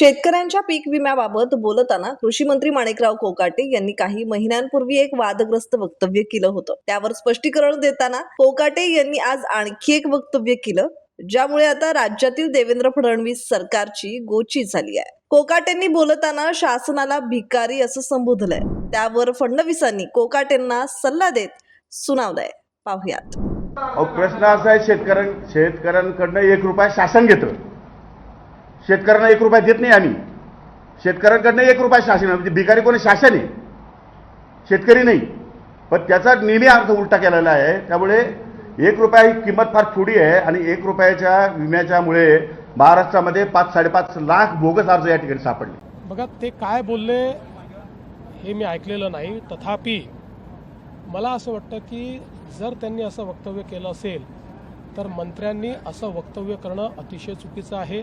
शेतकऱ्यांच्या पीक विम्याबाबत बोलताना कृषी मंत्री माणिकराव कोकाटे यांनी काही महिन्यांपूर्वी एक वादग्रस्त वक्तव्य केलं होतं. त्यावर स्पष्टीकरण देताना कोकाटे यांनी आज आणखी एक वक्तव्य केलं ज्यामुळे आता राज्यातील देवेंद्र फडणवीस सरकारची गोची झाली आहे. कोकाटेंनी बोलताना शासनाला भिकारी असं संबोधलंय. त्यावर फडणवीसांनी कोकाटेंना सल्ला देत सुनावलाय. पाहुयात. प्रश्न असा आहे शेतकऱ्यां शेतकऱ्यांकडनं एक रुपया शासन घेतं शेतकऱ्यांना एक रुपया देत नाही आम्ही. शेतकऱ्यांकडनं एक रुपया शासन म्हणजे भिकारी कोणी शासन आहे? शेतकरी नाही. पण त्याचा नेहमी अर्थ उलटा केलेला आहे. त्यामुळे एक रुपया ही किंमत फार थोडी आहे आणि एक रुपयाच्या विम्याच्यामुळे महाराष्ट्रामध्ये पाच साडेपाच लाख बोगस अर्ज या ठिकाणी सापडले. बघा ते काय बोलले हे मी ऐकलेलं नाही. तथापि मला असं वाटतं की जर त्यांनी असं वक्तव्य केलं असेल तर मंत्र्यांनी असं वक्तव्य करणं अतिशय चुकीचं आहे.